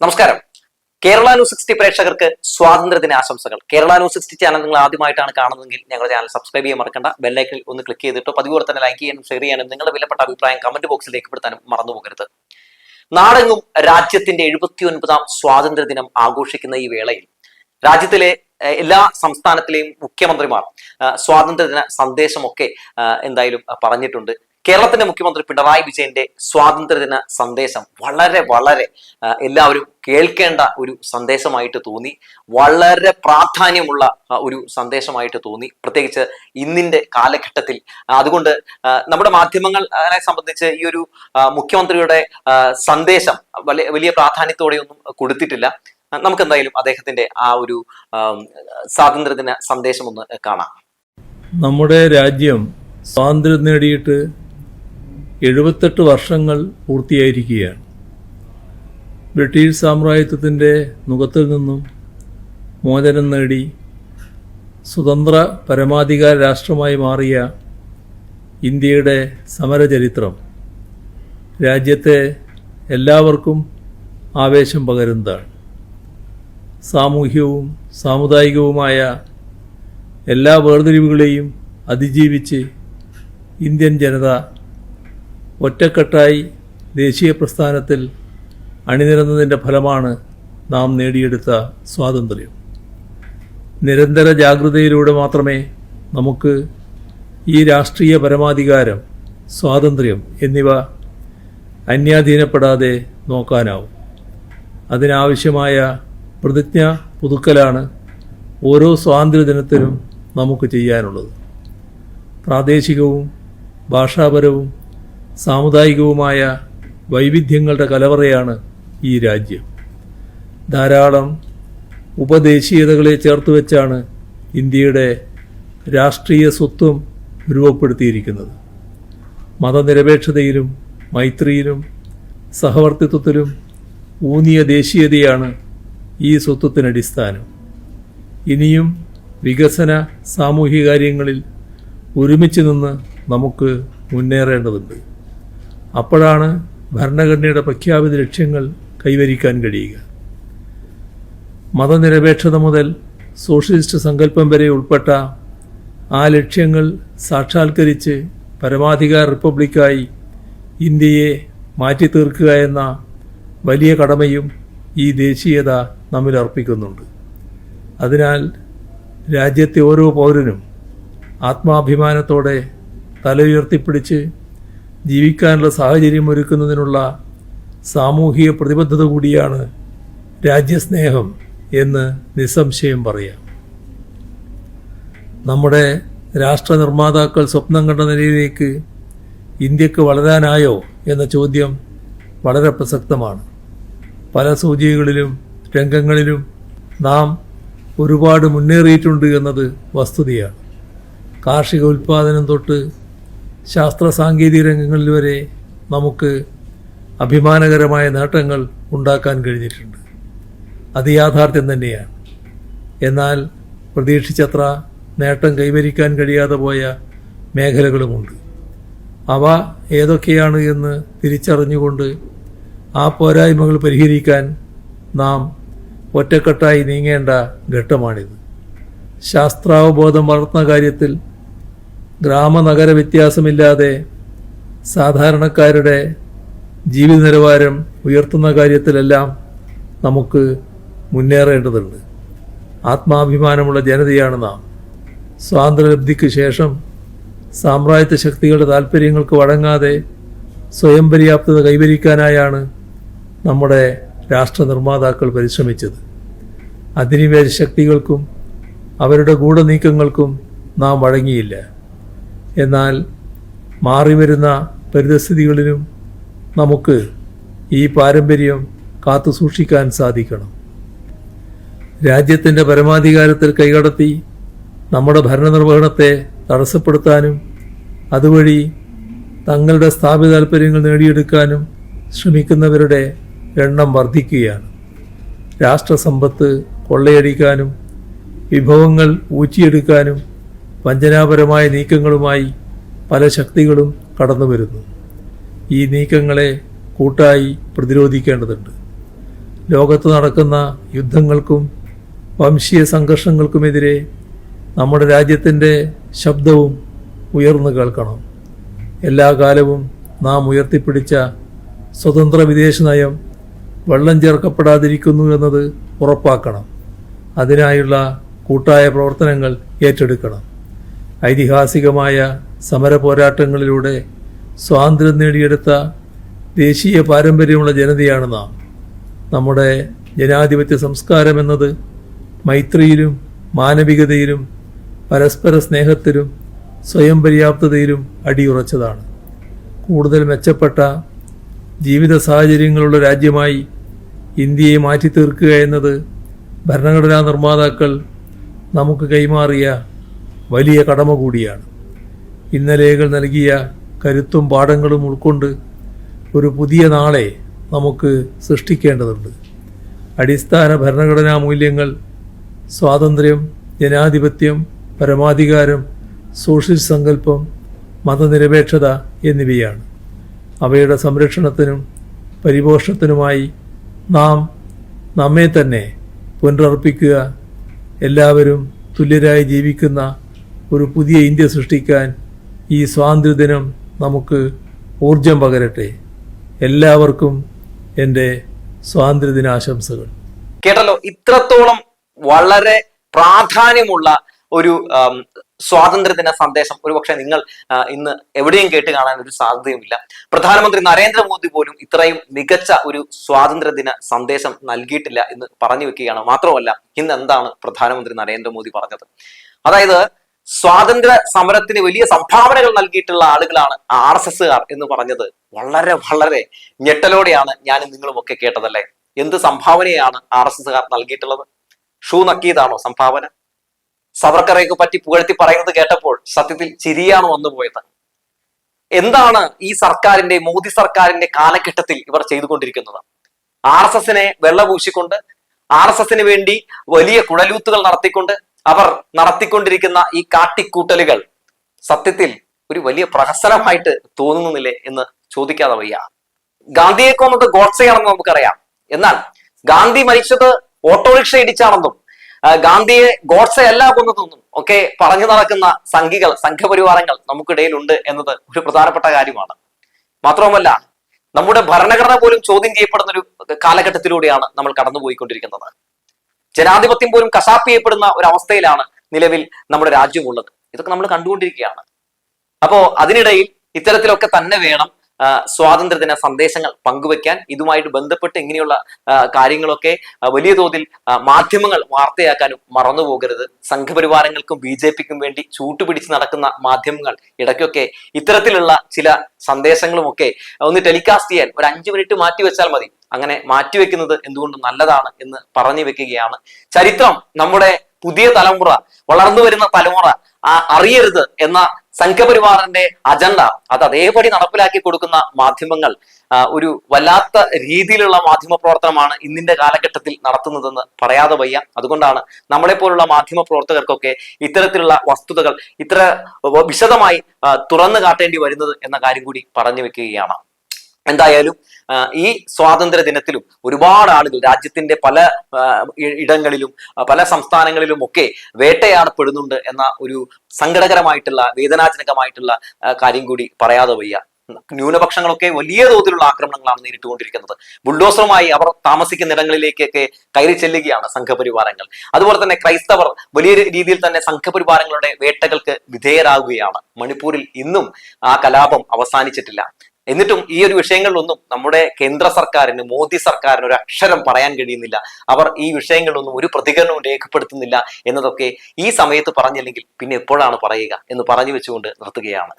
നമസ്കാരം. Kerala news sixty പ്രേക്ഷകർക്ക് സ്വാതന്ത്ര്യദിന ആശംസകൾ. കേരള ന്യൂസ് സിക്സ്റ്റി ചാനൽ നിങ്ങൾ ആദ്യമായിട്ടാണ് കാണുന്നതെങ്കിൽ ഞങ്ങളുടെ ചാനൽ സബ്സ്ക്രൈബ് ചെയ്യാൻ മറക്കണ്ട. ബെല്ലൈക്കിൽ ഒന്ന് ക്ലിക്ക് ചെയ്തിട്ട് പതിവ് തന്നെ ലൈക്ക് ചെയ്യാനും ഷെയർ ചെയ്യാനും നിങ്ങളുടെ വിലപ്പെട്ട അഭിപ്രായം കമന്റ് ബോക്സിൽ രേഖപ്പെടുത്താനും മറന്നു പോകരുത്. നാടെങ്ങും രാജ്യത്തിന്റെ എഴുപത്തി ഒൻപതാം സ്വാതന്ത്ര്യ ദിനം ആഘോഷിക്കുന്ന ഈ വേളയിൽ രാജ്യത്തിലെ എല്ലാ സംസ്ഥാനത്തിലെയും മുഖ്യമന്ത്രിമാർ സ്വാതന്ത്ര്യദിന സന്ദേശമൊക്കെ എന്തായാലും പറഞ്ഞിട്ടുണ്ട്. കേരളത്തിന്റെ മുഖ്യമന്ത്രി പിണറായി വിജയന്റെ സ്വാതന്ത്ര്യദിന സന്ദേശം വളരെ വളരെ എല്ലാവരും കേൾക്കേണ്ട ഒരു സന്ദേശമായിട്ട് തോന്നി. വളരെ പ്രാധാന്യമുള്ള ഒരു സന്ദേശമായിട്ട് തോന്നി. പ്രത്യേകിച്ച് ഇന്നിന്റെ കാലഘട്ടത്തിൽ. അതുകൊണ്ട് നമ്മുടെ മാധ്യമങ്ങളെ സംബന്ധിച്ച് ഈ ഒരു മുഖ്യമന്ത്രിയുടെ സന്ദേശം വലിയ വലിയ പ്രാധാന്യത്തോടെയൊന്നും കൊടുത്തിട്ടില്ല. നമുക്ക് എന്തായാലും അദ്ദേഹത്തിന്റെ ആ ഒരു സ്വാതന്ത്ര്യദിന സന്ദേശം ഒന്ന് കാണാം. നമ്മുടെ രാജ്യം സ്വാതന്ത്ര്യം നേടിയിട്ട് എഴുപത്തെട്ട് വർഷങ്ങൾ പൂർത്തിയായിരിക്കുകയാണ്. ബ്രിട്ടീഷ് സാമ്രാജ്യത്വത്തിന്റെ മുഖത്തിൽ നിന്നും മോചനം നേടി സ്വതന്ത്ര പരമാധികാര രാഷ്ട്രമായി മാറിയ ഇന്ത്യയുടെ സമരചരിത്രം രാജ്യത്തെ എല്ലാവർക്കും ആവേശം പകരുന്നതാണ്. സാമൂഹ്യവും സാമുദായികവുമായ എല്ലാ വേർതിരിവുകളെയും അതിജീവിച്ച് ഇന്ത്യൻ ജനത ഒറ്റക്കെട്ടായി ദേശീയ പ്രസ്ഥാനത്തിൽ അണിനിരന്നതിന്റെ ഫലമാണ് നാം നേടിയെടുത്ത സ്വാതന്ത്ര്യം. നിരന്തര ജാഗ്രതയിലൂടെ മാത്രമേ നമുക്ക് ഈ രാഷ്ട്രീയ പരമാധികാരം സ്വാതന്ത്ര്യം എന്നിവ അന്യാധീനപ്പെടാതെ നോക്കാനാവും. അതിനാവശ്യമായ പ്രതിജ്ഞ പുതുക്കലാണ് ഓരോ സ്വാതന്ത്ര്യദിനത്തിനും നമുക്ക് ചെയ്യാനുള്ളത്. പ്രാദേശികവും ഭാഷാപരവും സാമുദായികവുമായ വൈവിധ്യങ്ങളുടെ കലവറയാണ് ഈ രാജ്യം. ധാരാളം ഉപദേശീയതകളെ ചേർത്ത് വെച്ചാണ് ഇന്ത്യയുടെ രാഷ്ട്രീയ സ്വത്വം രൂപപ്പെടുത്തിയിരിക്കുന്നത്. മതനിരപേക്ഷതയിലും മൈത്രിയിലും സഹവർത്തിത്വത്തിലും ഊന്നിയ ദേശീയതയാണ് ഈ സ്വത്വത്തിനടിസ്ഥാനം ഇനിയും വികസന സാമൂഹിക കാര്യങ്ങളിൽ ഒരുമിച്ച് നിന്ന് നമുക്ക് മുന്നേറേണ്ടതുണ്ട്. അപ്പോഴാണ് ഭരണഘടനയുടെ പ്രഖ്യാപിത ലക്ഷ്യങ്ങൾ കൈവരിക്കാൻ കഴിയുക. മതനിരപേക്ഷത മുതൽ സോഷ്യലിസ്റ്റ് സങ്കല്പം വരെ ഉൾപ്പെട്ട ആ ലക്ഷ്യങ്ങൾ സാക്ഷാത്കരിച്ച് പരമാധികാര റിപ്പബ്ലിക്കായി ഇന്ത്യയെ മാറ്റി തീർക്കുക എന്ന വലിയ കടമയും ഈ ദേശീയത നമ്മിൽ അർപ്പിക്കുന്നുണ്ട്. അതിനാൽ രാജ്യത്തെ ഓരോ പൗരനും ആത്മാഭിമാനത്തോടെ തല ഉയർത്തിപ്പിടിച്ച് ജീവിക്കാനുള്ള സാഹചര്യം ഒരുക്കുന്നതിനുള്ള സാമൂഹിക പ്രതിബദ്ധത കൂടിയാണ് രാജ്യസ്നേഹം എന്ന് നിസ്സംശയം പറയാം. നമ്മുടെ രാഷ്ട്ര നിർമ്മാതാക്കൾ സ്വപ്നം കണ്ട നിലയിലേക്ക് ഇന്ത്യയ്ക്ക് വളരാനായോ എന്ന ചോദ്യം വളരെ പ്രസക്തമാണ്. പല സൂചികകളിലും രംഗങ്ങളിലും നാം ഒരുപാട് മുന്നേറിയിട്ടുണ്ട് എന്നത് വസ്തുതയാണ്. കാർഷിക ഉൽപ്പാദനം തൊട്ട് ശാസ്ത്ര സാങ്കേതിക രംഗങ്ങളിൽ വരെ നമുക്ക് അഭിമാനകരമായ നേട്ടങ്ങൾ ഉണ്ടാക്കാൻ കഴിഞ്ഞിട്ടുണ്ട്. അത് യാഥാർത്ഥ്യം തന്നെയാണ്. എന്നാൽ പ്രതീക്ഷിച്ചത്ര നേട്ടം കൈവരിക്കാൻ കഴിയാതെ പോയ മേഖലകളുമുണ്ട്. അവ ഏതൊക്കെയാണ് എന്ന് തിരിച്ചറിഞ്ഞുകൊണ്ട് ആ പോരായ്മകൾ പരിഹരിക്കാൻ നാം ഒറ്റക്കെട്ടായി നീങ്ങേണ്ട ഘട്ടമാണിത്. ശാസ്ത്രാവബോധം വളർത്തുന്ന കാര്യത്തിൽ ഗ്രാമനഗര വ്യത്യാസമില്ലാതെ സാധാരണക്കാരുടെ ജീവിത നിലവാരം ഉയർത്തുന്ന കാര്യത്തിലെല്ലാം നമുക്ക് മുന്നേറേണ്ടതുണ്ട്. ആത്മാഭിമാനമുള്ള ജനതയാണ് നാം. സ്വാതന്ത്ര്യലബ്ധിക്ക് ശേഷം സാമ്രാജ്യത്വ ശക്തികളുടെ താല്പര്യങ്ങൾക്ക് വഴങ്ങാതെ സ്വയം പര്യാപ്തത കൈവരിക്കാനായാണ് നമ്മുടെ രാഷ്ട്ര നിർമ്മാതാക്കൾ പരിശ്രമിച്ചത്. അധിനിവേശ ശക്തികൾക്കും അവരുടെ ഗൂഢനീക്കങ്ങൾക്കും നാം വഴങ്ങിയില്ല. എന്നാൽ മാറിവരുന്ന പരിതസ്ഥിതികളിലും നമുക്ക് ഈ പാരമ്പര്യം കാത്തു സൂക്ഷിക്കാൻ സാധിക്കണം. രാജ്യത്തിന്റെ പരമാധികാരത്തിൽ കൈകടത്തി നമ്മുടെ ഭരണനിർവഹണത്തെ തടസ്സപ്പെടുത്താനും അതുവഴി തങ്ങളുടെ സ്ഥാപിത താൽപ്പര്യങ്ങൾ നേടിയെടുക്കാനും ശ്രമിക്കുന്നവരുടെ എണ്ണം വർദ്ധിക്കുകയാണ്. രാഷ്ട്രസമ്പത്ത് കൊള്ളയടിക്കാനും വിഭവങ്ങൾ ഊറ്റിയെടുക്കാനും വഞ്ചനാപരമായ നീക്കങ്ങളുമായി പല ശക്തികളും കടന്നു വരുന്നു. ഈ നീക്കങ്ങളെ കൂട്ടായി പ്രതിരോധിക്കേണ്ടതുണ്ട്. ലോകത്ത് നടക്കുന്ന യുദ്ധങ്ങൾക്കും വംശീയ സംഘർഷങ്ങൾക്കുമെതിരെ നമ്മുടെ രാജ്യത്തിന്റെ ശബ്ദവും ഉയർന്നു കേൾക്കണം. എല്ലാ കാലവും നാം ഉയർത്തിപ്പിടിച്ച സ്വതന്ത്ര വിദേശ നയം വെള്ളം ചേർക്കപ്പെടാതിരിക്കുന്നു എന്നത് ഉറപ്പാക്കണം. അതിനായുള്ള കൂട്ടായ പ്രവർത്തനങ്ങൾ ഏറ്റെടുക്കണം. ഐതിഹാസികമായ സമര പോരാട്ടങ്ങളിലൂടെ സ്വാതന്ത്ര്യം നേടിയെടുത്ത ദേശീയ പാരമ്പര്യമുള്ള ജനതയാണ് നാം. നമ്മുടെ ജനാധിപത്യ സംസ്കാരം എന്നത് മൈത്രിയിലും മാനവികതയിലും പരസ്പര സ്നേഹത്തിലും സ്വയം പര്യാപ്തതയിലും അടിയുറച്ചതാണ്. കൂടുതൽ മെച്ചപ്പെട്ട ജീവിത സാഹചര്യങ്ങളുള്ള രാജ്യമായി ഇന്ത്യയെ മാറ്റി തീർക്കുക എന്നത് ഭരണഘടനാ നിർമ്മാതാക്കൾ നമുക്ക് കൈമാറിയ വലിയ കടമ കൂടിയാണ്. ഇന്നലെകൾ നൽകിയ കരുത്തും പാഠങ്ങളും ഉൾക്കൊണ്ട് ഒരു പുതിയ നാളെ നമുക്ക് സൃഷ്ടിക്കേണ്ടതുണ്ട്. അടിസ്ഥാന ഭരണഘടനാ മൂല്യങ്ങൾ സ്വാതന്ത്ര്യം ജനാധിപത്യം പരമാധികാരം സോഷ്യൽ സങ്കല്പം മതനിരപേക്ഷത എന്നിവയാണ്. അവയുടെ സംരക്ഷണത്തിനും പരിപോഷണത്തിനുമായി നാം നമ്മെ തന്നെ പുനരർപ്പിക്കുക എല്ലാവരും തുല്യരായി ജീവിക്കുന്ന ഒരു പുതിയ ഇന്ത്യ സൃഷ്ടിക്കാൻ ഈ സ്വാതന്ത്ര്യദിനം നമുക്ക് ഊർജം പകരട്ടെ. എല്ലാവർക്കും എന്റെ സ്വാതന്ത്ര്യദിനാശംസകൾ. കേട്ടല്ലോ ഇത്രത്തോളം വളരെ പ്രാധാന്യമുള്ള ഒരു സ്വാതന്ത്ര്യദിന സന്ദേശം. ഒരുപക്ഷെ നിങ്ങൾ ഇന്ന് എവിടെയും കേട്ട് കാണാൻ ഒരു സാധ്യതയുമില്ല. പ്രധാനമന്ത്രി നരേന്ദ്രമോദി പോലും ഇത്രയും മികച്ച ഒരു സ്വാതന്ത്ര്യദിന സന്ദേശം നൽകിയിട്ടില്ല എന്ന് പറഞ്ഞു വെക്കുകയാണ്. മാത്രമല്ല ഇന്ന് എന്താണ് പ്രധാനമന്ത്രി നരേന്ദ്രമോദി പറഞ്ഞത്? അതായത് സ്വാതന്ത്ര്യ സമരത്തിന് വലിയ സംഭാവനകൾ നൽകിയിട്ടുള്ള ആളുകളാണ് ആർ എസ് എസ്സുകാർ എന്ന് പറഞ്ഞത്. വളരെ വളരെ ഞെട്ടലോടെയാണ് ഞാൻ നിങ്ങളുമൊക്കെ കേട്ടതല്ലേ? എന്ത് സംഭാവനയാണ് ആർ എസ് എസ്സുകാർ നൽകിയിട്ടുള്ളത്? ഷൂ നക്കിയതാണോ സംഭാവന? സവർക്കറേക്ക് പറ്റി പുകഴ്ത്തി പറയുന്നത് കേട്ടപ്പോൾ സത്യത്തിൽ ചിരിയാണ് വന്നുപോയത് എന്താണ് ഈ സർക്കാരിന്റെ മോദി സർക്കാരിന്റെ കാലഘട്ടത്തിൽ ഇവർ ചെയ്തുകൊണ്ടിരിക്കുന്നത്? ആർ എസ് എസിനെ വെള്ളപൂശിക്കൊണ്ട് ആർ എസ് എസിന് വേണ്ടി വലിയ കുഴലൂത്തുകൾ നടത്തിക്കൊണ്ട് അവർ നടത്തിക്കൊണ്ടിരിക്കുന്ന ഈ കാട്ടിക്കൂട്ടലുകൾ സത്യത്തിൽ ഒരു വലിയ പ്രഹസനമായിട്ട് തോന്നുന്നില്ലേ എന്ന് ചോദിക്കാതെ വയ്യ. ഗാന്ധിയെ കൊന്നത് ഗോഡ്സെയാണെന്ന് നമുക്കറിയാം. എന്നാൽ ഗാന്ധി മരിച്ചത് ഓട്ടോറിക്ഷ ഇടിച്ചാണെന്നും ഗാന്ധിയെ ഗോഡ്സെ അല്ല കൊന്നതെന്നും ഒക്കെ പറഞ്ഞു നടക്കുന്ന സംഘികൾ സംഘപരിവാരങ്ങൾ നമുക്കിടയിലുണ്ട് എന്നത് ഒരു പ്രധാനപ്പെട്ട കാര്യമാണ്. മാത്രവുമല്ല നമ്മുടെ ഭരണഘടന പോലും ചോദ്യം ചെയ്യപ്പെടുന്ന ഒരു കാലഘട്ടത്തിലൂടെയാണ് നമ്മൾ കടന്നുപോയിക്കൊണ്ടിരിക്കുന്നത്. ജനാധിപത്യം പോലും കശാപ്പ് ചെയ്യപ്പെടുന്ന ഒരു അവസ്ഥയിലാണ് നിലവിൽ നമ്മുടെ രാജ്യമുള്ളത് ഇതൊക്കെ നമ്മൾ കണ്ടുകൊണ്ടിരിക്കുകയാണ്. അപ്പോ അതിനിടയിൽ ഇത്തരത്തിലൊക്കെ തന്നെ വേണം സ്വാതന്ത്ര്യദിന സന്ദേശങ്ങൾ പങ്കുവെക്കാൻ ഇതുമായിട്ട് ബന്ധപ്പെട്ട് ഇങ്ങനെയുള്ള കാര്യങ്ങളൊക്കെ വലിയ തോതിൽ മാധ്യമങ്ങൾ വാർത്തയാക്കാനും മറന്നുപോകരുത് സംഘപരിവാരങ്ങൾക്കും ബി ജെ പിക്കും വേണ്ടി ചൂട്ടുപിടിച്ച് നടക്കുന്ന മാധ്യമങ്ങൾ ഇടയ്ക്കൊക്കെ ഇത്തരത്തിലുള്ള ചില സന്ദേശങ്ങളുമൊക്കെ ഒന്ന് ടെലികാസ്റ്റ് ചെയ്യാൻ ഒരു അഞ്ചു മിനിറ്റ് മാറ്റി വെച്ചാൽ മതി. അങ്ങനെ മാറ്റിവെക്കുന്നത് എന്തുകൊണ്ടും നല്ലതാണ് എന്ന് പറഞ്ഞു വെക്കുകയാണ്. ചരിത്രം നമ്മുടെ പുതിയ തലമുറ വളർന്നു വരുന്ന തലമുറ അറിയരുത് എന്ന സംഘപരിവാറിന്റെ അജണ്ട അത് അതേപടി നടപ്പിലാക്കി കൊടുക്കുന്ന മാധ്യമങ്ങൾ ഒരു വല്ലാത്ത രീതിയിലുള്ള മാധ്യമ പ്രവർത്തനമാണ് ഇന്നിന്റെ കാലഘട്ടത്തിൽ നടത്തുന്നതെന്ന് പറയാതെ വയ്യ. അതുകൊണ്ടാണ് നമ്മളെ പോലുള്ള മാധ്യമ പ്രവർത്തകർക്കൊക്കെ ഇത്തരത്തിലുള്ള വസ്തുതകൾ ഇത്ര വിശദമായി തുറന്നു കാട്ടേണ്ടി വരുന്നത് എന്ന കാര്യം കൂടി പറഞ്ഞു വെക്കുകയാണ്. എന്തായാലും ഈ സ്വാതന്ത്ര്യ ദിനത്തിലും ഒരുപാട് ആളുകൾ രാജ്യത്തിന്റെ പല ഇടങ്ങളിലും പല സംസ്ഥാനങ്ങളിലും ഒക്കെ വേട്ടയാടപ്പെടുന്നുണ്ട് എന്ന ഒരു സങ്കടകരമായിട്ടുള്ള വേദനാജനകമായിട്ടുള്ള കാര്യം കൂടി പറയാതെ വയ്യ. ന്യൂനപക്ഷങ്ങളൊക്കെ വലിയ തോതിലുള്ള ആക്രമണങ്ങളാണ് നേരിട്ടുകൊണ്ടിരിക്കുന്നത്. ബുൾഡോസറുമായി അവർ താമസിക്കുന്ന ഇടങ്ങളിലേക്കൊക്കെ കയറി ചെല്ലുകയാണ് സംഘപരിവാരങ്ങൾ. അതുപോലെ തന്നെ ക്രൈസ്തവർ വലിയ രീതിയിൽ തന്നെ സംഘപരിവാരങ്ങളുടെ വേട്ടകൾക്ക് വിധേയരാകുകയാണ്. മണിപ്പൂരിൽ ഇന്നും ആ കലാപം അവസാനിച്ചിട്ടില്ല. എന്നിട്ടും ഈ ഒരു വിഷയങ്ങളിലൊന്നും നമ്മുടെ കേന്ദ്ര സർക്കാരിന് മോദി സർക്കാരിന് ഒരു അക്ഷരം പറയാൻ കഴിയുന്നില്ല. അവർ ഈ വിഷയങ്ങളിലൊന്നും ഒരു പ്രതികരണവും രേഖപ്പെടുത്തുന്നില്ല എന്നതൊക്കെ ഈ സമയത്ത് പറഞ്ഞില്ലെങ്കിൽ പിന്നെ എപ്പോഴാണ് പറയുക എന്ന് പറഞ്ഞു വെച്ചുകൊണ്ട് നിർത്തുകയാണ്.